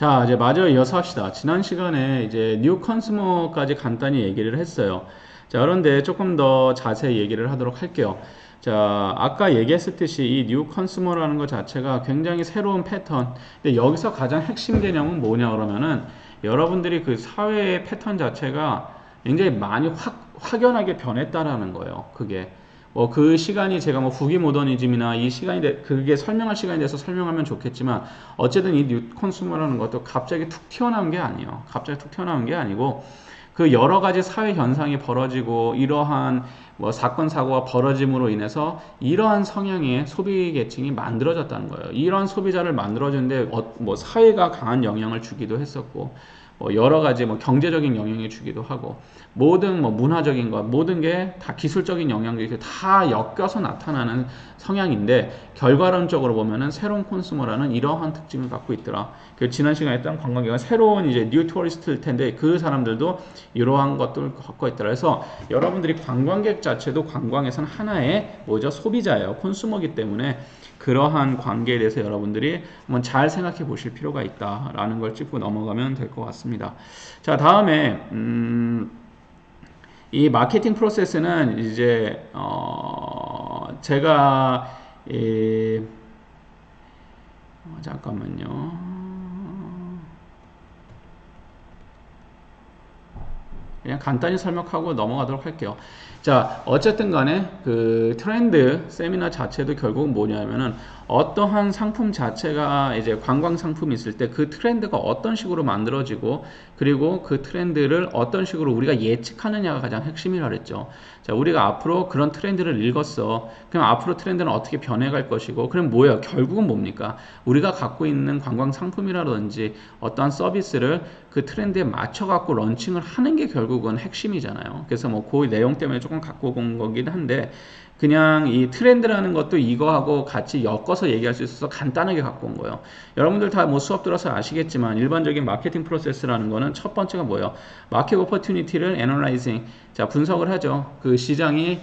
자, 이제 마저 이어서 합시다. 지난 시간에 이제 뉴 컨슈머까지 간단히 얘기를 했어요. 자, 그런데 조금 더 자세히 얘기를 하도록 할게요. 자, 아까 얘기했었듯이 이 뉴 컨슈머라는 것 자체가 굉장히 새로운 패턴. 근데 여기서 가장 핵심 개념은 뭐냐 그러면은 여러분들이 그 사회의 패턴 자체가 굉장히 많이 확, 확연하게 변했다라는 거예요. 그게. 뭐 그 시간이 제가 뭐 후기 모더니즘이나 이 시간이 돼, 그게 설명할 시간이 돼서 설명하면 좋겠지만 어쨌든 이 뉴 컨슈머라는 것도 갑자기 툭 튀어나온 게 아니에요. 갑자기 툭 튀어나온 게 아니고 그 여러 가지 사회 현상이 벌어지고 이러한 뭐 사건 사고가 벌어짐으로 인해서 이러한 성향의 소비 계층이 만들어졌다는 거예요. 이런 소비자를 만들어주는데 어, 뭐 사회가 강한 영향을 주기도 했었고 뭐 여러 가지 뭐 경제적인 영향을 주기도 하고 모든 뭐 문화적인 것 모든 게 다 기술적인 영향들이 다 엮여서 나타나는 성향인데 결과론적으로 보면은 새로운 콘스머라는 이러한 특징을 갖고 있더라. 그 지난 시간에 했던 관광객은 새로운 이제 뉴 토리스트일 텐데 그 사람들도 이러한 것들을 갖고 있더라. 그래서 여러분들이 관광객 자 체도 관광에서는 하나의 뭐죠 소비자예요. 콘스머기 때문에 그러한 관계에 대해서 여러분들이 한번 잘 생각해 보실 필요가 있다라는 걸 짚고 넘어가면 될 것 같습니다. 자, 다음에 음, 이 마케팅 프로세스는 이제 어, 제가 이, 어, 잠깐만요. 그냥 간단히 설명하고 넘어가도록 할게요. 자, 어쨌든 간에 그 트렌드 세미나 자체도 결국은 뭐냐면은 어떠한 상품 자체가 이제 관광 상품이 있을 때 그 트렌드가 어떤 식으로 만들어지고 그리고 그 트렌드를 어떤 식으로 우리가 예측하느냐가 가장 핵심이라 그랬죠. 자, 우리가 앞으로 그런 트렌드를 읽었어. 그럼 앞으로 트렌드는 어떻게 변해갈 것이고, 그럼 뭐야? 결국은 뭡니까? 우리가 갖고 있는 관광 상품이라든지 어떠한 서비스를 그 트렌드에 맞춰갖고 런칭을 하는 게 결국은 핵심이잖아요. 그래서 뭐 그 내용 때문에 조금 갖고 온 거긴 한데, 그냥 이 트렌드라는 것도 이거하고 같이 엮어서 얘기할 수 있어서 간단하게 갖고 온 거예요. 여러분들 다 뭐 수업 들어서 아시겠지만 일반적인 마케팅 프로세스라는 거는 첫 번째가 뭐예요? 마켓 오퍼튜니티를 애널라이징. 자, 분석을 하죠. 그 시장이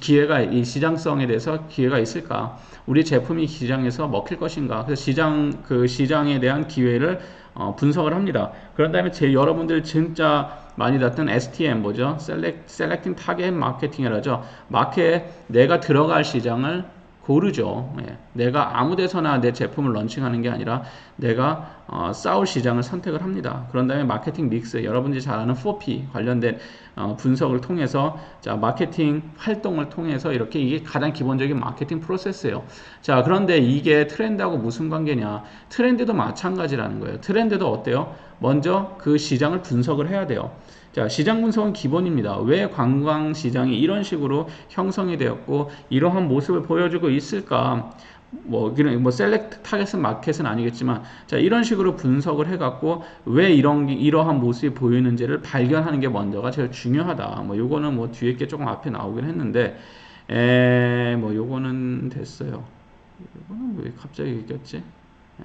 기회가 이 시장성에 대해서 기회가 있을까? 우리 제품이 시장에서 먹힐 것인가? 그래서 시장 그 시장에 대한 기회를 어, 분석을 합니다. 그런 다음에 제 여러분들 진짜 많이 다툰 STM 뭐죠? 셀렉 셀렉팅 타겟 마케팅이라죠. 마켓 내가 들어갈 시장을 고르죠. 예. 내가 아무 데서나 내 제품을 런칭하는 게 아니라 내가 어, 싸울 시장을 선택을 합니다. 그런 다음에 마케팅 믹스, 여러분들이 잘 아는 4P 관련된 어, 분석을 통해서 자 마케팅 활동을 통해서 이렇게 이게 가장 기본적인 마케팅 프로세스예요. 자 그런데 이게 트렌드하고 무슨 관계냐? 트렌드도 마찬가지라는 거예요. 트렌드도 어때요? 먼저 그 시장을 분석을 해야 돼요. 자, 시장 분석은 기본입니다. 왜 관광 시장이 이런 식으로 형성이 되었고 이러한 모습을 보여주고 있을까? 뭐, 뭐, 셀렉트 타겟은 마켓은 아니겠지만, 자, 이런 식으로 분석을 해갖고, 왜 이런, 이러한 모습이 보이는지를 발견하는 게 먼저가 제일 중요하다. 뭐, 요거는 뭐, 뒤에 게 조금 앞에 나오긴 했는데, 에, 뭐, 요거는 됐어요. 요거는 왜 갑자기 이겼지? 예,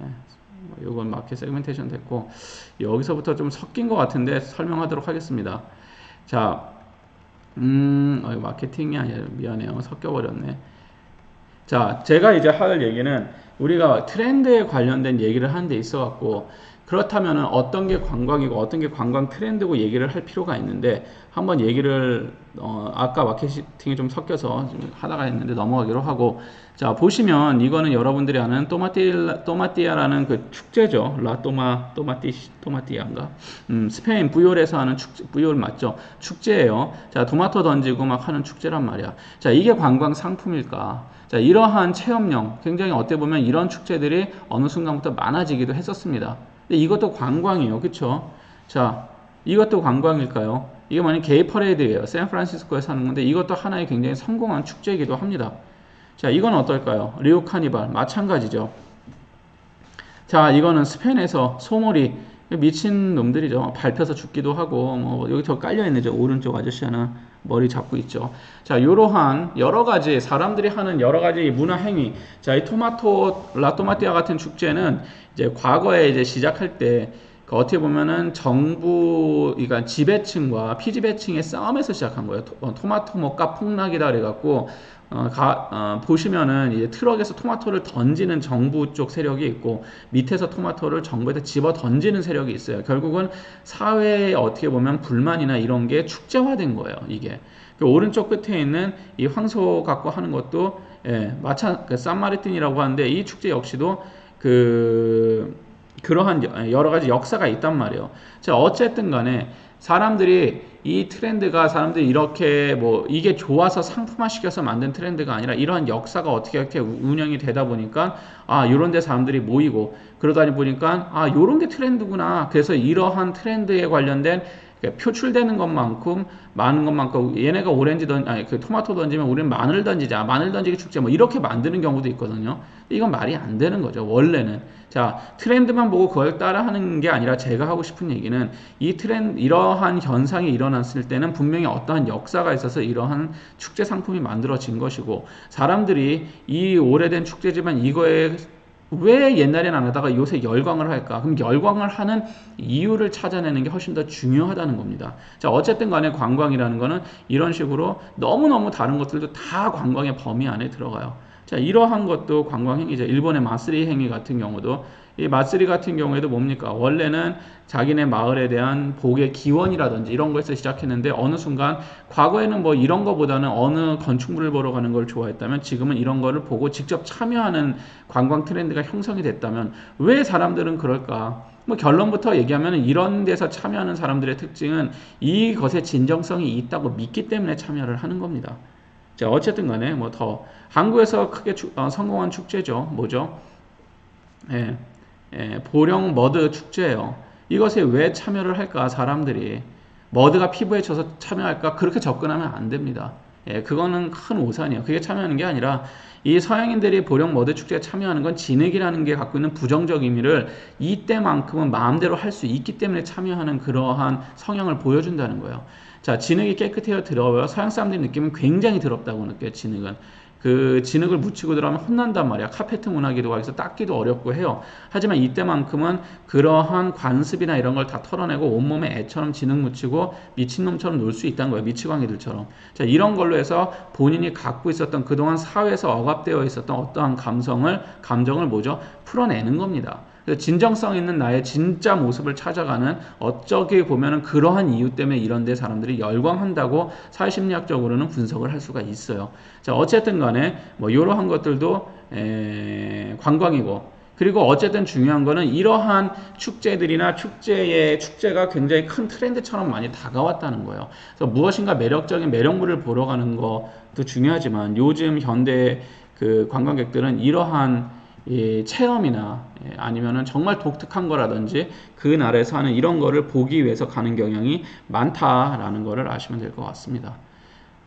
뭐 이건 마켓 세그멘테이션 됐고 여기서부터 좀 섞인 것 같은데 설명하도록 하겠습니다. 자, 음, 어, 마케팅이 아니라 미안해요. 섞여버렸네. 자, 제가 이제 할 얘기는 우리가 트렌드에 관련된 얘기를 하는 데 있어 갖고 그렇다면 어떤 게 관광이고 어떤 게 관광 트렌드고 얘기를 할 필요가 있는데 한번 얘기를 어, 아까 마케팅이 좀 섞여서 좀 하다가 했는데 넘어가기로 하고. 자 보시면 이거는 여러분들이 아는 또마띠 또마띠아라는 그 축제죠. 라 또마 또마띠 또마띠아인가? 음, 스페인 부요르에서 하는 축제 부요르 맞죠? 축제예요. 자 토마토 던지고 막 하는 축제란 말이야. 자 이게 관광 상품일까 자 이러한 체험형 굉장히 어떻게 보면 이런 축제들이 어느 순간부터 많아지기도 했었습니다 근데 이것도 관광이에요. 그쵸? 자, 이것도 관광일까요? 이게 만약 게이 퍼레이드예요. 샌프란시스코에서 하는 건데 이것도 하나의 굉장히 성공한 축제이기도 합니다. 자, 이건 어떨까요? 리오 카니발 마찬가지죠. 자, 이거는 스페인에서 소몰이 미친 놈들이죠. 밟혀서 죽기도 하고 뭐 여기 저 깔려 있는 저 오른쪽 아저씨 하나 머리 잡고 있죠. 자, 이러한 여러 가지 사람들이 하는 여러 가지 문화 행위. 자, 이 토마토 라토마티아 같은 축제는 이제 과거에 이제 시작할 때그 어떻게 보면은 정부, 그러니까 지배층과 피지배층의 싸움에서 시작한 거예요. 토, 어, 마토 먹가 폭락이다 그래갖고 어, 가, 어, 보시면은 이제 트럭에서 토마토를 던지는 정부 쪽 세력이 있고 밑에서 토마토를 정부에다 집어 던지는 세력이 있어요. 결국은 사회에 어떻게 보면 불만이나 이런 게 축제화된 거예요. 이게 그 오른쪽 끝에 있는 이 황소 갖고 하는 것도 예, 마찬 그 산마르틴이라고 하는데 이 축제 역시도 그 그러한 여러 가지 역사가 있단 말이에요. 자, 어쨌든 간에 사람들이 이 트렌드가 사람들이 이렇게 뭐 이게 좋아서 상품화 시켜서 만든 트렌드가 아니라 이러한 역사가 어떻게 이렇게 운영이 되다 보니까 아 요런 데 사람들이 모이고 그러다 보니까 아 요런 게 트렌드구나. 그래서 이러한 트렌드에 관련된 표출되는 것만큼 많은 것만큼 얘네가 오렌지 던 아니 그 토마토 던지면 우리는 마늘 던지자 마늘 던지기 축제 뭐 이렇게 만드는 경우도 있거든요. 이건 말이 안 되는 거죠 원래는. 자 트렌드만 보고 그걸 따라하는 게 아니라 제가 하고 싶은 얘기는 이 트렌드 이러한 현상이 일어났을 때는 분명히 어떠한 역사가 있어서 이러한 축제 상품이 만들어진 것이고 사람들이 이 오래된 축제지만 이거에 왜 옛날엔 안 하다가 요새 열광을 할까? 그럼 열광을 하는 이유를 찾아내는 게 훨씬 더 중요하다는 겁니다. 자, 어쨌든 간에 관광이라는 거는 이런 식으로 너무너무 다른 것들도 다 관광의 범위 안에 들어가요. 자, 이러한 것도 관광 행위죠. 일본의 마쓰리 행위 같은 경우도 이 마쓰리 같은 경우에도 뭡니까? 원래는 자기네 마을에 대한 복의 기원이라든지 이런 거에서 시작했는데 어느 순간 과거에는 뭐 이런 거보다는 어느 건축물을 보러 가는 걸 좋아했다면 지금은 이런 거를 보고 직접 참여하는 관광 트렌드가 형성이 됐다면 왜 사람들은 그럴까? 뭐 결론부터 얘기하면 이런 데서 참여하는 사람들의 특징은 이것의 진정성이 있다고 믿기 때문에 참여를 하는 겁니다. 자, 어쨌든 간에 뭐 더 한국에서 크게 축, 어, 성공한 축제죠. 뭐죠? 예. 예, 보령 머드 축제예요. 이것에 왜 참여를 할까 사람들이 머드가 피부에 져서 참여할까 그렇게 접근하면 안 됩니다. 예, 그거는 큰 오산이에요. 그게 참여하는 게 아니라 이 서양인들이 보령 머드 축제에 참여하는 건 진흙이라는 게 갖고 있는 부정적 의미를 이때만큼은 마음대로 할 수 있기 때문에 참여하는 그러한 성향을 보여준다는 거예요. 자, 진흙이 깨끗해요, 더러워요. 서양 사람들이 느끼면 굉장히 더럽다고 느껴요, 진흙은. 그 진흙을 묻히고 들어가면 혼난단 말이야. 카페트 문화기도 거기서 닦기도 어렵고 해요. 하지만 이때만큼은 그러한 관습이나 이런 걸 다 털어내고 온몸에 애처럼 진흙 묻히고 미친놈처럼 놀 수 있다는 거예요. 미치광이들처럼. 자, 이런 걸로 해서 본인이 갖고 있었던 그동안 사회에서 억압되어 있었던 어떠한 감성을, 감정을 뭐죠? 풀어내는 겁니다. 진정성 있는 나의 진짜 모습을 찾아가는 어쩌게 보면은 그러한 이유 때문에 이런 데 사람들이 열광한다고 사회심리학적으로는 분석을 할 수가 있어요. 자, 어쨌든 간에 뭐 이러한 것들도 에, 관광이고 그리고 어쨌든 중요한 거는 이러한 축제들이나 축제의 축제가 굉장히 큰 트렌드처럼 많이 다가왔다는 거예요. 그래서 무엇인가 매력적인 매력물을 보러 가는 것도 중요하지만 요즘 현대 그 관광객들은 이러한 이 체험이나 예, 아니면은 정말 독특한 거라든지 그 나라에서 하는 이런 거를 보기 위해서 가는 경향이 많다라는 거를 아시면 될 것 같습니다.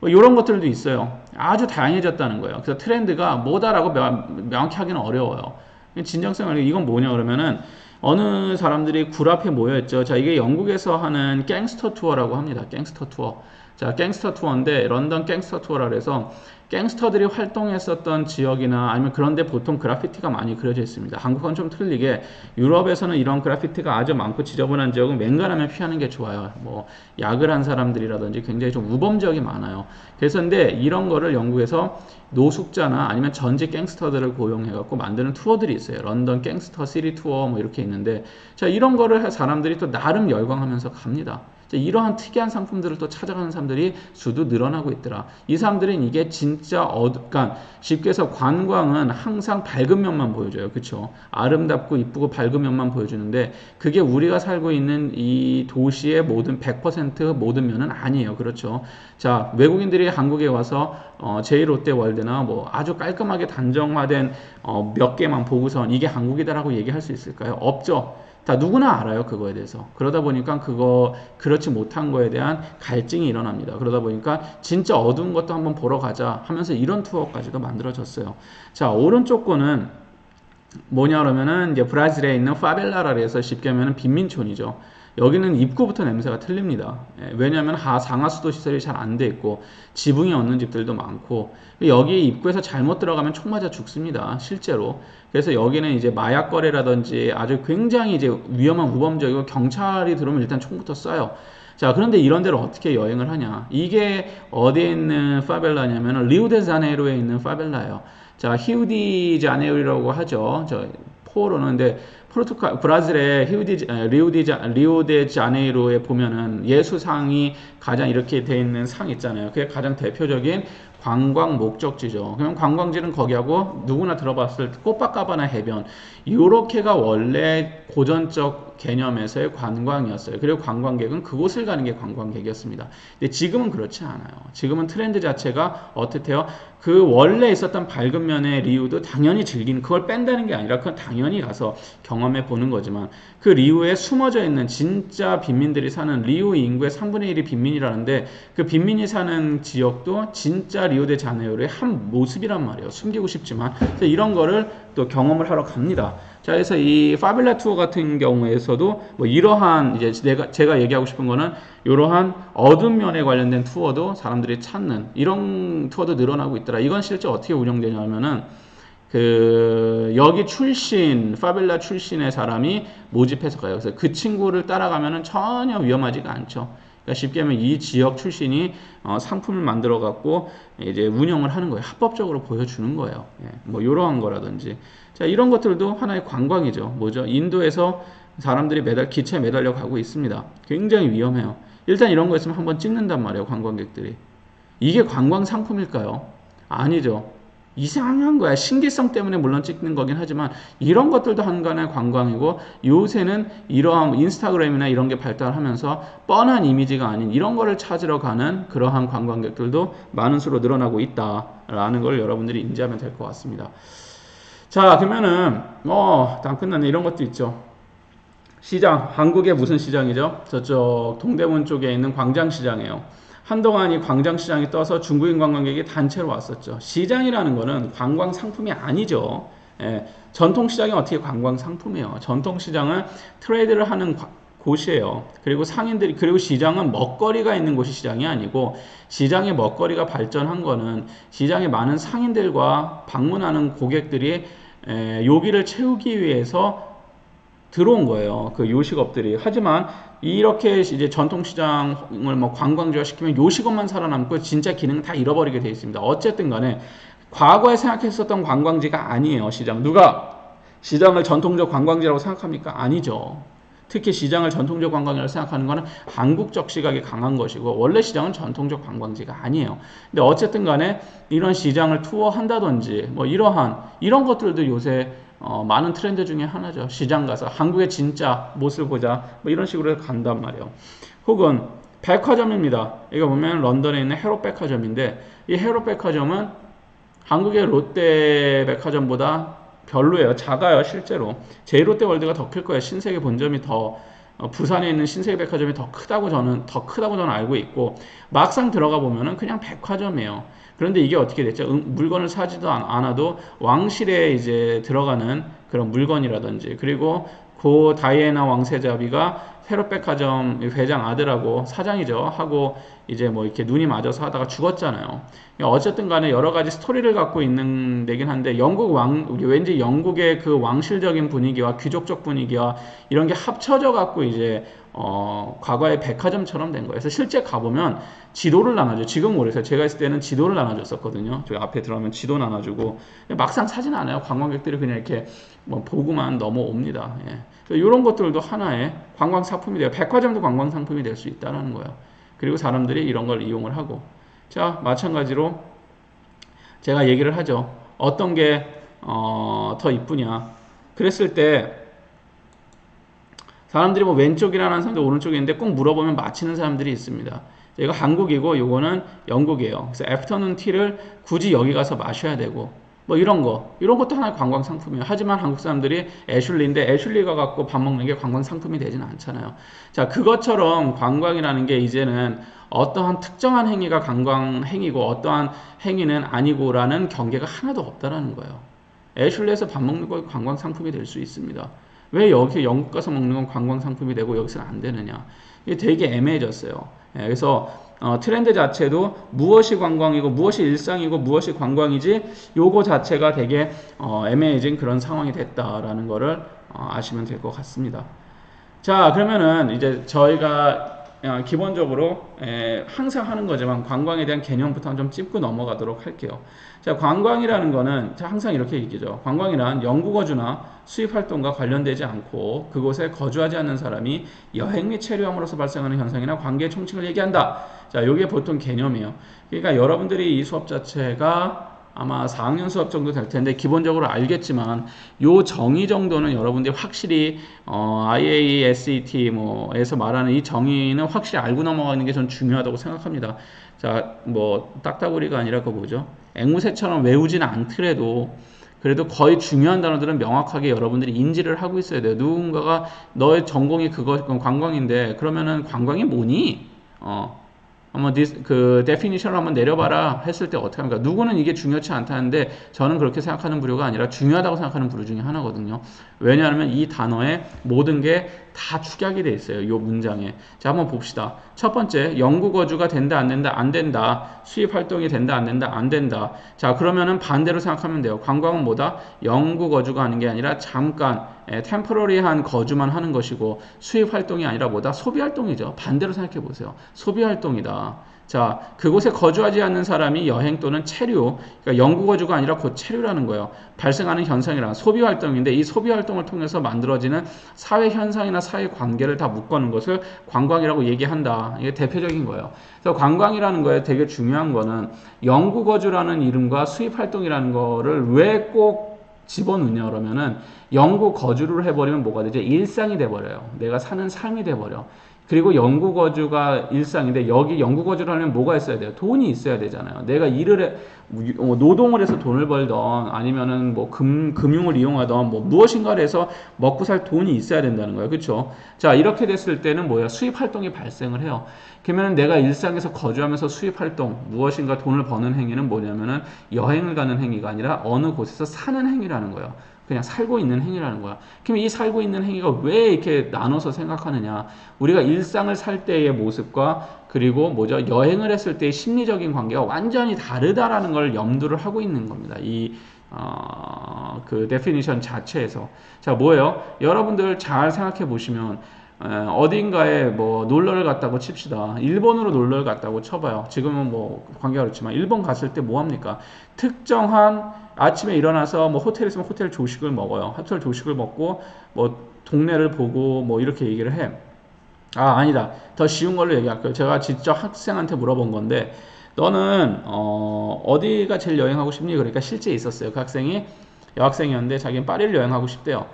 뭐 이런 것들도 있어요. 아주 다양해졌다는 거예요. 그래서 트렌드가 뭐다라고 명확히 하기는 어려워요. 진정성을 이건 뭐냐 그러면은 어느 사람들이 굴 앞에 모여있죠. 자 이게 영국에서 하는 갱스터 투어라고 합니다. 갱스터 투어. 자 갱스터 투어인데 런던 갱스터 투어라 그래서 갱스터들이 활동했었던 지역이나 아니면 그런데 보통 그래피티가 많이 그려져 있습니다. 한국은 좀 틀리게 유럽에서는 이런 그래피티가 아주 많고 지저분한 지역은 맹간하면 피하는 게 좋아요. 뭐 약을 한 사람들이라든지 굉장히 좀 우범적이 많아요. 그래서 근데 이런 거를 영국에서 노숙자나 아니면 전직 갱스터들을 고용해 갖고 만드는 투어들이 있어요. 런던 갱스터 시리 투어 뭐 이렇게 있는데 자 이런 거를 사람들이 또 나름 열광하면서 갑니다. 이러한 특이한 상품들을 또 찾아가는 사람들이 수도 늘어나고 있더라. 이 사람들은 이게 진짜 어두, 그러니까 쉽게 해서 관광은 항상 밝은 면만 보여줘요. 그쵸? 아름답고 이쁘고 밝은 면만 보여주는데 그게 우리가 살고 있는 이 도시의 모든 100% 모든 면은 아니에요. 그렇죠? 자, 외국인들이 한국에 와서 어, 제이롯데월드나 뭐 아주 깔끔하게 단정화된 어, 몇 개만 보고선 이게 한국이다라고 얘기할 수 있을까요? 없죠. 다 누구나 알아요 그거에 대해서. 그러다 보니까 그거 그렇지 못한 거에 대한 갈증이 일어납니다. 그러다 보니까 진짜 어두운 것도 한번 보러 가자 하면서 이런 투어까지도 만들어졌어요. 자 오른쪽 거는 뭐냐 그러면은 이제 브라질에 있는 파벨라라 해서 쉽게 하면 빈민촌이죠 여기는 입구부터 냄새가 틀립니다. 예, 왜냐하면 하 상하수도 시설이 잘 안 돼 있고 지붕이 없는 집들도 많고 여기 입구에서 잘못 들어가면 총 맞아 죽습니다. 실제로. 그래서 여기는 이제 마약 거래라든지 아주 굉장히 이제 위험한 우범적이고 경찰이 들어오면 일단 총부터 쏴요. 자, 그런데 이런 데를 어떻게 여행을 하냐? 이게 어디에 있는 파벨라냐면 리우데자네이로에 있는 파벨라예요. 자, 히우디 자네이로라고 하죠. 저 포로는 근데 포르투갈 브라질의 히우디 리우디자 리오데자네이로에 보면은 예수상이 가장 이렇게 돼 있는 상 있잖아요. 그게 가장 대표적인 관광 목적지죠. 그럼 관광지는 거기하고 누구나 들어봤을 때 꼬빠까바나 해변 요렇게가 원래 고전적 개념에서의 관광이었어요. 그리고 관광객은 그곳을 가는 게 관광객이었습니다. 근데 지금은 그렇지 않아요. 지금은 트렌드 자체가 어떻대요? 그 원래 있었던 밝은 면의 리우도 당연히 즐기는 그걸 뺀다는 게 아니라 그건 당연히 가서 경험해 보는 거지만 그 리우에 숨어져 있는 진짜 빈민들이 사는 리우 인구의 3분의 1이 빈민이라는데 그 빈민이 사는 지역도 진짜 리우데 자네이로의 한 모습이란 말이에요. 숨기고 싶지만 그래서 이런 거를 또 경험을 하러 갑니다. 자, 그래서 이 파빌라 투어 같은 경우에서도 뭐 이러한 이제 내가 제가 얘기하고 싶은 거는 이러한 어둠 면에 관련된 투어도 사람들이 찾는 이런 투어도 늘어나고 있더라. 이건 실제 어떻게 운영되냐면은 그 여기 출신 파벨라 출신의 사람이 모집해서 가요. 그래서 그 친구를 따라가면은 전혀 위험하지가 않죠. 그러니까 쉽게 하면 이 지역 출신이 어, 상품을 만들어 갖고 이제 운영을 하는 거예요. 합법적으로 보여주는 거예요. 예, 뭐 이러한 거라든지 자 이런 것들도 하나의 관광이죠. 뭐죠? 인도에서 사람들이 매달 기차에 매달려 가고 있습니다. 굉장히 위험해요. 일단 이런 거 있으면 한번 찍는단 말이에요. 관광객들이 이게 관광 상품일까요? 아니죠. 이상한 거야. 신기성 때문에 물론 찍는 거긴 하지만 이런 것들도 한간의 관광이고 요새는 이러한 인스타그램이나 이런 게 발달하면서 뻔한 이미지가 아닌 이런 거를 찾으러 가는 그러한 관광객들도 많은 수로 늘어나고 있다라는 걸 여러분들이 인지하면 될 것 같습니다. 자, 그러면은 뭐다 끝났네. 이런 것도 있죠. 시장, 한국의 무슨 시장이죠? 저쪽 동대문 쪽에 있는 광장시장이에요. 한동안 이 광장시장이 떠서 중국인 관광객이 단체로 왔었죠. 시장이라는 거는 관광 상품이 아니죠. 예, 전통시장이 어떻게 관광 상품이에요? 전통시장은 트레이드를 하는 곳이에요. 그리고 상인들이 그리고 시장은 먹거리가 있는 곳이 시장이 아니고 시장의 먹거리가 발전한 거는 시장에 많은 상인들과 방문하는 고객들이 에, 요기를 채우기 위해서 들어온 거예요. 그 요식업들이. 하지만 이렇게 이제 전통시장을 뭐 관광지화 시키면 요식업만 살아남고 진짜 기능 다 잃어버리게 돼 있습니다. 어쨌든 간에 과거에 생각했었던 관광지가 아니에요. 시장. 누가 시장을 전통적 관광지라고 생각합니까? 아니죠. 특히 시장을 전통적 관광이라고 생각하는 것은 한국적 시각이 강한 것이고 원래 시장은 전통적 관광지가 아니에요. 근데 어쨌든 간에 이런 시장을 투어한다든지 뭐 이러한 이런 것들도 요새 어, 많은 트렌드 중에 하나죠. 시장 가서 한국의 진짜 모습을 보자. 뭐 이런 식으로 간단 말이에요. 혹은 백화점입니다. 이거 보면 런던에 있는 헤롯 백화점인데 이 헤롯 백화점은 한국의 롯데 백화점보다 별로예요. 작아요, 실제로. 제이롯데 월드가 더 클 거예요. 신세계 본점이 더 어, 부산에 있는 신세계 백화점이 더 크다고 저는 더 크다고 저는 알고 있고 막상 들어가 보면은 그냥 백화점이에요. 그런데 이게 어떻게 됐죠? 음, 물건을 사지도 않아도 왕실에 이제 들어가는 그런 물건이라든지 그리고 고 다이애나 왕세자비가 헤롯백화점 회장 아들하고 사장이죠 하고 이제 뭐 이렇게 눈이 맞아서 하다가 죽었잖아요. 어쨌든 간에 여러 가지 스토리를 갖고 있는 데긴 한데 영국 왕 왠지 영국의 그 왕실적인 분위기와 귀족적 분위기와 이런 게 합쳐져 갖고 이제 어, 과거의 백화점처럼 된 거예요. 그래서 실제 가보면 지도를 나눠줘. 지금 모르겠어요. 제가 있을 때는 지도를 나눠줬었거든요. 저기 앞에 들어가면 지도 나눠주고 막상 사진 않아요. 관광객들이 그냥 이렇게 뭐 보고만 넘어옵니다. 예. 이런 것들도 하나의 관광 상품이 돼요. 백화점도 관광 상품이 될 수 있다는 거예요. 그리고 사람들이 이런 걸 이용을 하고 자 마찬가지로 제가 얘기를 하죠. 어떤 게더 어, 이쁘냐. 그랬을 때 사람들이 뭐 왼쪽이라는 사람도 오른쪽에 있는데 꼭 물어보면 맞히는 사람들이 있습니다. 이거 한국이고 요거는 영국이에요. 그래서 애프터눈 티를 굳이 여기 가서 마셔야 되고 뭐 이런 거 이런 것도 하나의 관광 상품이에요. 하지만 한국 사람들이 애슐리인데 애슐리가 갖고 밥 먹는 게 관광 상품이 되지는 않잖아요. 자 그것처럼 관광이라는 게 이제는 어떠한 특정한 행위가 관광 행위고 어떠한 행위는 아니고라는 경계가 하나도 없다라는 거예요. 애슐리에서 밥 먹는 거 관광 상품이 될 수 있습니다. 왜 여기 영국 가서 먹는 건 관광 상품이 되고 여기서는 안 되느냐? 이게 되게 애매해졌어요. 예, 그래서 어, 트렌드 자체도 무엇이 관광이고 무엇이 일상이고 무엇이 관광이지 요거 자체가 되게 어, 애매해진 그런 상황이 됐다라는 거를 어, 아시면 될 것 같습니다. 자 그러면은 이제 저희가 아, 기본적으로 에, 항상 하는 거지만 관광에 대한 개념부터 좀 짚고 넘어가도록 할게요. 자, 관광이라는 거는 자, 항상 이렇게 얘기죠. 관광이란 영국어주나 수입 활동과 관련되지 않고 그곳에 거주하지 않는 사람이 여행 및 체류함으로써 발생하는 현상이나 관계 총칙을 얘기한다. 자, 이게 보통 개념이에요. 그러니까 여러분들이 이 수업 자체가 아마 4학년 수업 정도 될 텐데 기본적으로 알겠지만 요 정의 정도는 여러분들이 확실히 어, IASET 뭐에서 말하는 이 정의는 확실히 알고 넘어가는 게 전 중요하다고 생각합니다. 자, 뭐 딱따구리가 아니라 그 뭐죠? 앵무새처럼 외우지는 않더라도 그래도 거의 중요한 단어들은 명확하게 여러분들이 인지를 하고 있어야 돼요. 누군가가 너의 전공이 그거 관광인데 그러면은 관광이 뭐니? 어, 한번 디스, 그 데피니션을 한번 내려봐라 했을 때 어떻게 합니까? 누구는 이게 중요치 않다는데 저는 그렇게 생각하는 부류가 아니라 중요하다고 생각하는 부류 중에 하나거든요. 왜냐하면 이 단어에 모든 게 다 축약이 돼 있어요. 이 문장에. 자, 한번 봅시다. 첫 번째, 영구 거주가 된다, 안 된다, 안 된다. 수입 활동이 된다, 안 된다, 안 된다. 자, 그러면은 반대로 생각하면 돼요. 관광은 뭐다? 영구 거주가 하는 게 아니라 잠깐, 에, 템포러리한 거주만 하는 것이고 수입 활동이 아니라 뭐다? 소비 활동이죠. 반대로 생각해 보세요. 소비 활동이다. 자, 그곳에 거주하지 않는 사람이 여행 또는 체류, 그러니까 영구 거주가 아니라 곧 체류라는 거예요. 발생하는 현상이란 소비 활동인데 이 소비 활동을 통해서 만들어지는 사회 현상이나 사회 관계를 다 묶어놓은 것을 관광이라고 얘기한다. 이게 대표적인 거예요. 그래서 관광이라는 거에 되게 중요한 거는 영구 거주라는 이름과 수입 활동이라는 거를 왜꼭 집어넣냐 그러면은 영구 거주를 해버리면 뭐가 되죠? 일상이 돼버려요. 내가 사는 삶이 돼버려. 그리고 영구 거주가 일상인데 여기 영구 거주를 하려면 뭐가 있어야 돼요? 돈이 있어야 되잖아요. 내가 일을 해, 어, 노동을 해서 돈을 벌던 아니면은 뭐 금, 금융을 이용하던 뭐 무엇인가를 해서 먹고 살 돈이 있어야 된다는 거예요. 그렇죠? 자, 이렇게 됐을 때는 뭐야? 수입 활동이 발생을 해요. 그러면 내가 일상에서 거주하면서 수입 활동, 무엇인가 돈을 버는 행위는 뭐냐면은 여행을 가는 행위가 아니라 어느 곳에서 사는 행위라는 거예요. 그냥 살고 있는 행위라는 거야. 그럼 이 살고 있는 행위가 왜 이렇게 나눠서 생각하느냐? 우리가 일상을 살 때의 모습과 그리고 뭐죠? 여행을 했을 때의 심리적인 관계가 완전히 다르다라는 걸 염두를 하고 있는 겁니다. 이 어, 그 데피니션 자체에서 자 뭐예요? 여러분들 잘 생각해 보시면 어딘가에 뭐 놀러를 갔다고 칩시다. 일본으로 놀러를 갔다고 쳐봐요. 지금은 뭐 관계가 그렇지만 일본 갔을 때 뭐 합니까? 특정한 아침에 일어나서 뭐 호텔에 있으면 호텔 조식을 먹어요. 호텔 조식을 먹고 뭐 동네를 보고 뭐 이렇게 얘기를 해. 아 아니다. 더 쉬운 걸로 얘기할게요. 제가 직접 학생한테 물어본 건데 너는 어, 어디가 제일 여행하고 싶니? 그러니까 실제 있었어요. 그 학생이 여학생이었는데 자기는 파리를 여행하고 싶대요.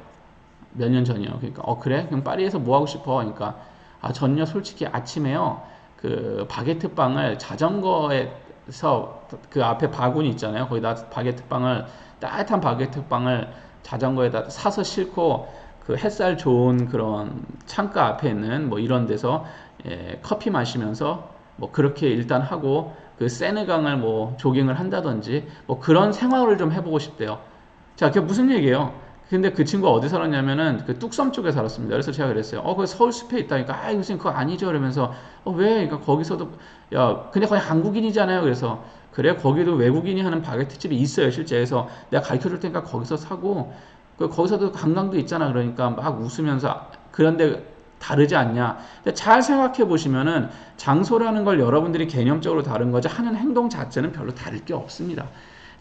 몇 년 전이요. 그러니까 어 그래? 그럼 파리에서 뭐 하고 싶어? 그러니까 아 전요 솔직히 아침에요. 그 바게트 빵을 자전거에 그래서 그 앞에 바구니 있잖아요. 거기다 바게트 빵을 따뜻한 바게트 빵을 자전거에다 사서 싣고 그 햇살 좋은 그런 창가 앞에 있는 뭐 이런 데서 예, 커피 마시면서 뭐 그렇게 일단 하고 그 세느강을 뭐 조깅을 한다든지 뭐 그런 생활을 좀 해보고 싶대요. 자, 그게 무슨 얘기예요? 근데 그 친구가 어디 살았냐면은 그 뚝섬 쪽에 살았습니다. 그래서 제가 그랬어요. 어, 그 서울 숲에 있다니까. 아, 교수님 그거 아니죠. 그러면서 어, 왜? 그러니까 거기서도 야, 근데 거기 한국인이잖아요. 그래서 그래 거기도 외국인이 하는 바게트 집이 있어요. 실제 그래서 내가 가르쳐 줄 테니까 거기서 사고 그 거기서도 관광도 있잖아. 그러니까 막 웃으면서 그런데 다르지 않냐. 근데 잘 생각해 보시면은 장소라는 걸 여러분들이 개념적으로 다른 거지 하는 행동 자체는 별로 다를 게 없습니다.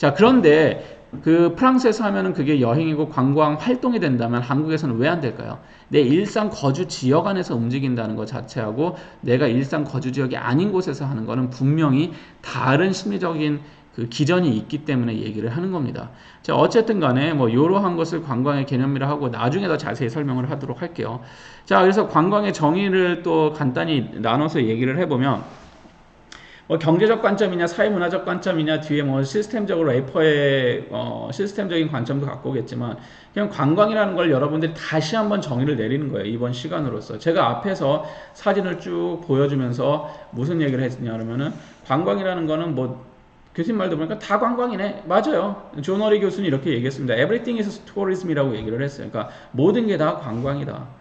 자, 그런데 그 프랑스에서 하면은 그게 여행이고 관광 활동이 된다면 한국에서는 왜 안 될까요? 내 일상 거주 지역 안에서 움직인다는 것 자체하고 내가 일상 거주 지역이 아닌 곳에서 하는 거는 분명히 다른 심리적인 그 기전이 있기 때문에 얘기를 하는 겁니다. 자, 어쨌든 간에 뭐 이러한 것을 관광의 개념이라 하고 나중에 더 자세히 설명을 하도록 할게요. 자, 그래서 관광의 정의를 또 간단히 나눠서 얘기를 해보면 뭐 경제적 관점이냐 사회문화적 관점이냐 뒤에 뭐 시스템적으로 에이퍼의 어, 시스템적인 관점도 갖고 오겠지만 그냥 관광이라는 걸 여러분들이 다시 한번 정의를 내리는 거예요 이번 시간으로서. 제가 앞에서 사진을 쭉 보여주면서 무슨 얘기를 했냐 그러면은 관광이라는 거는 뭐 교수님 말도 보니까 다 관광이네. 맞아요. 조너리 교수는 이렇게 얘기했습니다. Everything is tourism이라고 얘기를 했어요. 그러니까 모든 게 다 관광이다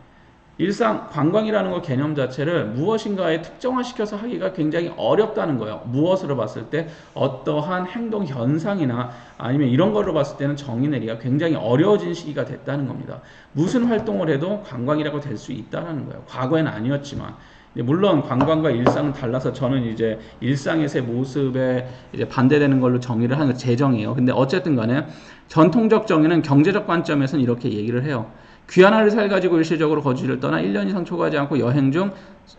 일상 관광이라는 것 개념 자체를 무엇인가에 특정화시켜서 하기가 굉장히 어렵다는 거예요. 무엇으로 봤을 때 어떠한 행동 현상이나 아니면 이런 걸로 봤을 때는 정의 내리가 굉장히 어려워진 시기가 됐다는 겁니다. 무슨 활동을 해도 관광이라고 될 수 있다는 거예요. 과거에는 아니었지만 물론 관광과 일상은 달라서 저는 이제 일상에서의 모습에 이제 반대되는 걸로 정의를 하는 게 재정이에요. 근데 어쨌든 간에 전통적 정의는 경제적 관점에서는 이렇게 얘기를 해요. 귀한 아를 가지고 일시적으로 거주지를 떠나 1년 이상 초과하지 않고 여행 중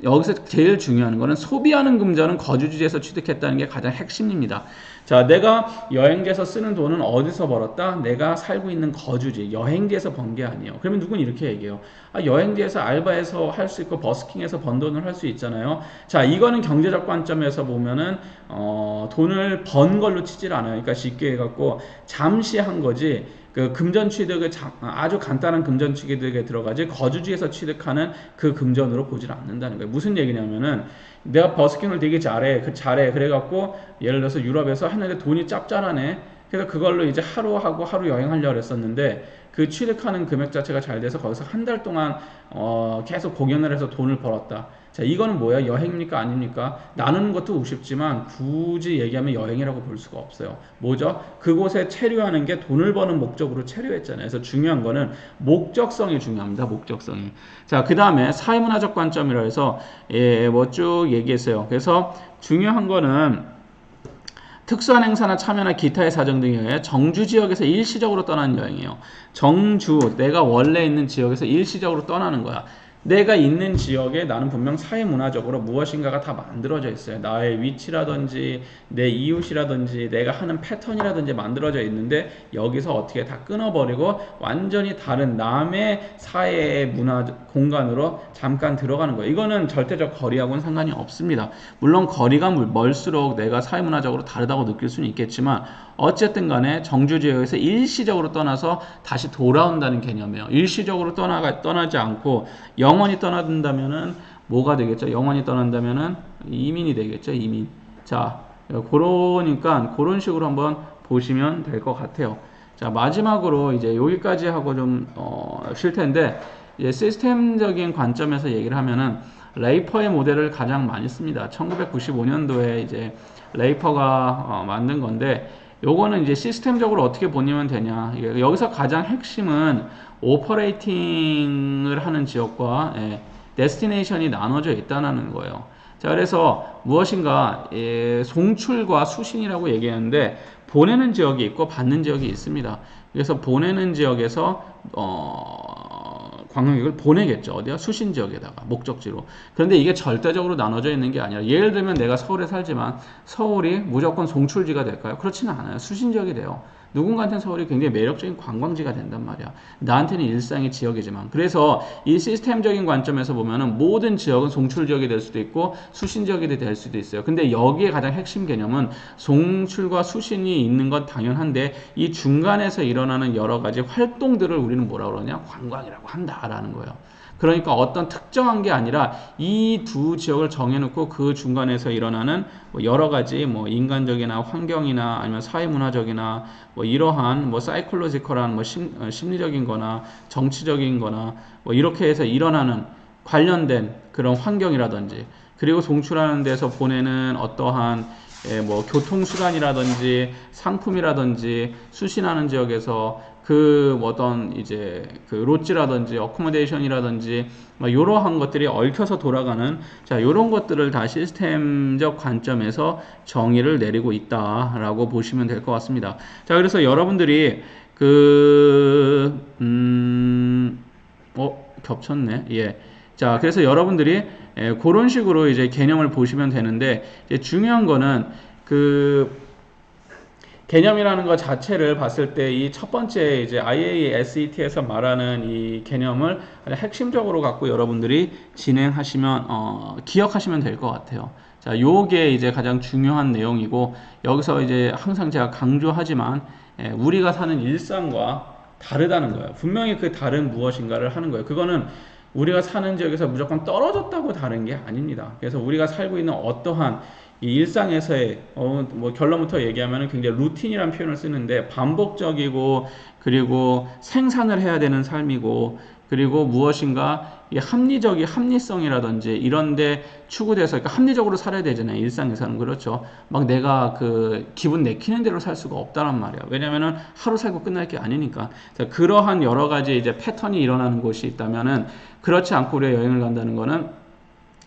여기서 제일 중요한 거는 소비하는 금전은 거주지에서 취득했다는 게 가장 핵심입니다. 자, 내가 여행지에서 쓰는 돈은 어디서 벌었다? 내가 살고 있는 거주지, 여행지에서 번 게 아니에요. 그러면 누군 이렇게 얘기해요. 아, 여행지에서 알바해서 할 수 있고 버스킹에서 번 돈을 할 수 있잖아요. 자, 이거는 경제적 관점에서 보면은 어, 돈을 번 걸로 치질 않아요. 그러니까 쉽게 해갖고 잠시 한 거지. 그 금전 취득을 자, 아주 간단한 금전 취득에 들어가지 거주지에서 취득하는 그 금전으로 보질 않는다는 거예요. 무슨 얘기냐면은 내가 버스킹을 되게 잘해, 그 잘해. 그래갖고 예를 들어서 유럽에서 하는데 돈이 짭짤하네. 그래서 그걸로 이제 하루 하고 하루 여행하려고 했었는데 그 취득하는 금액 자체가 잘 돼서 거기서 한 달 동안 어 계속 공연을 해서 돈을 벌었다. 자, 이거는 뭐야? 여행입니까? 아닙니까? 나누는 것도 우습지만 굳이 얘기하면 여행이라고 볼 수가 없어요. 뭐죠? 그곳에 체류하는 게 돈을 버는 목적으로 체류했잖아요. 그래서 중요한 거는 목적성이 중요합니다. 목적성이. 자, 그 다음에 사회문화적 관점이라 해서 예, 뭐 쭉 얘기했어요. 그래서 중요한 거는 특수한 행사나 참여나 기타의 사정 등에 의해 정주 지역에서 일시적으로 떠나는 여행이에요. 정주, 내가 원래 있는 지역에서 일시적으로 떠나는 거야. 내가 있는 지역에 나는 분명 사회 문화적으로 무엇인가가 다 만들어져 있어요. 나의 위치라든지 내 이웃이라든지 내가 하는 패턴이라든지 만들어져 있는데 여기서 어떻게 다 끊어버리고 완전히 다른 남의 사회의 문화 공간으로 잠깐 들어가는 거예요. 이거는 절대적 거리하고는 상관이 없습니다. 물론 거리가 멀수록 내가 사회 문화적으로 다르다고 느낄 수는 있겠지만 어쨌든 간에 정주 지역에서 일시적으로 떠나서 다시 돌아온다는 개념이에요. 일시적으로 떠나가, 떠나지 않고 영 원히 떠나든다면은 뭐가 되겠죠? 영원히 떠난다면은 이민이 되겠죠? 이민. 자, 그러니까 그런 식으로 한번 보시면 될 것 같아요. 자, 마지막으로 이제 여기까지 하고 좀, 어, 쉴 텐데, 이제 시스템적인 관점에서 얘기를 하면은 레이퍼의 모델을 가장 많이 씁니다. 1995년도에 이제 레이퍼가 어, 만든 건데, 요거는 이제 시스템적으로 어떻게 보내면 되냐. 여기서 가장 핵심은 오퍼레이팅을 하는 지역과 예, 데스티네이션이 나눠져 있다는 거예요. 자, 그래서 무엇인가 예, 송출과 수신이라고 얘기하는데 보내는 지역이 있고 받는 지역이 있습니다. 그래서 보내는 지역에서 어, 관광객을 보내겠죠. 어디야? 수신 지역에다가 목적지로. 그런데 이게 절대적으로 나눠져 있는 게 아니라 예를 들면 내가 서울에 살지만 서울이 무조건 송출지가 될까요? 그렇지는 않아요. 수신 지역이 돼요. 누군가한테는 서울이 굉장히 매력적인 관광지가 된단 말이야. 나한테는 일상의 지역이지만. 그래서 이 시스템적인 관점에서 보면은 모든 지역은 송출 지역이 될 수도 있고 수신 지역이 될 수도 있어요. 근데 여기에 가장 핵심 개념은 송출과 수신이 있는 건 당연한데 이 중간에서 일어나는 여러 가지 활동들을 우리는 뭐라 그러냐? 관광이라고 한다라는 거예요. 그러니까 어떤 특정한 게 아니라 이 두 지역을 정해놓고 그 중간에서 일어나는 뭐 여러 가지 뭐 인간적이나 환경이나 아니면 사회문화적이나 뭐 이러한 뭐 사이콜로지컬한 뭐 심, 어, 심리적인 거나 정치적인 거나 뭐 이렇게 해서 일어나는 관련된 그런 환경이라든지 그리고 송출하는 데서 보내는 어떠한 예, 뭐 교통수단이라든지 상품이라든지 수신하는 지역에서 그 어떤 이제 그 로지라든지 어코모데이션이라든지 뭐 이러한 것들이 얽혀서 돌아가는 자 이런 것들을 다 시스템적 관점에서 정의를 내리고 있다라고 보시면 될 것 같습니다. 자 그래서 여러분들이 그 음, 어 겹쳤네. 예. 자 그래서 여러분들이 예, 그런 식으로 이제 개념을 보시면 되는데 중요한 거는 그 개념이라는 것 자체를 봤을 때 이 첫 번째 이제 IASET에서 말하는 이 개념을 핵심적으로 갖고 여러분들이 진행하시면 어, 기억하시면 될 것 같아요. 자, 요게 이제 가장 중요한 내용이고 여기서 이제 항상 제가 강조하지만 예, 우리가 사는 일상과 다르다는 거예요. 분명히 그 다른 무엇인가를 하는 거예요. 그거는 우리가 사는 지역에서 무조건 떨어졌다고 다른 게 아닙니다. 그래서 우리가 살고 있는 어떠한 이 일상에서의 어, 뭐 결론부터 얘기하면 굉장히 루틴이라는 표현을 쓰는데 반복적이고 그리고 생산을 해야 되는 삶이고 그리고 무엇인가 이 합리적인 합리성이라든지 이런데 추구돼서 그러니까 합리적으로 살아야 되잖아요 일상에서는. 그렇죠? 막 내가 그 기분 내키는 대로 살 수가 없다란 말이야. 왜냐면은 하루 살고 끝날 게 아니니까. 그러한 여러 가지 이제 패턴이 일어나는 곳이 있다면은 그렇지 않고 우리가 여행을 간다는 거는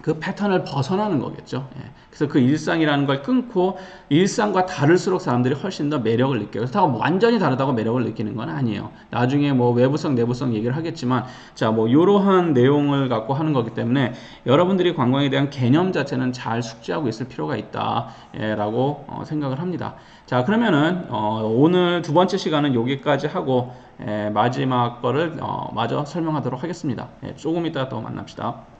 그 패턴을 벗어나는 거겠죠. 예. 그래서 그 일상이라는 걸 끊고 일상과 다를수록 사람들이 훨씬 더 매력을 느껴요. 그렇다고 완전히 다르다고 매력을 느끼는 건 아니에요. 나중에 뭐 외부성, 내부성 얘기를 하겠지만 자, 뭐 이러한 내용을 갖고 하는 거기 때문에 여러분들이 관광에 대한 개념 자체는 잘 숙지하고 있을 필요가 있다라고 어, 생각을 합니다. 자, 그러면은 어, 오늘 두 번째 시간은 여기까지 하고 에, 마지막 거를 어, 마저 설명하도록 하겠습니다. 예, 조금 이따 또 만납시다.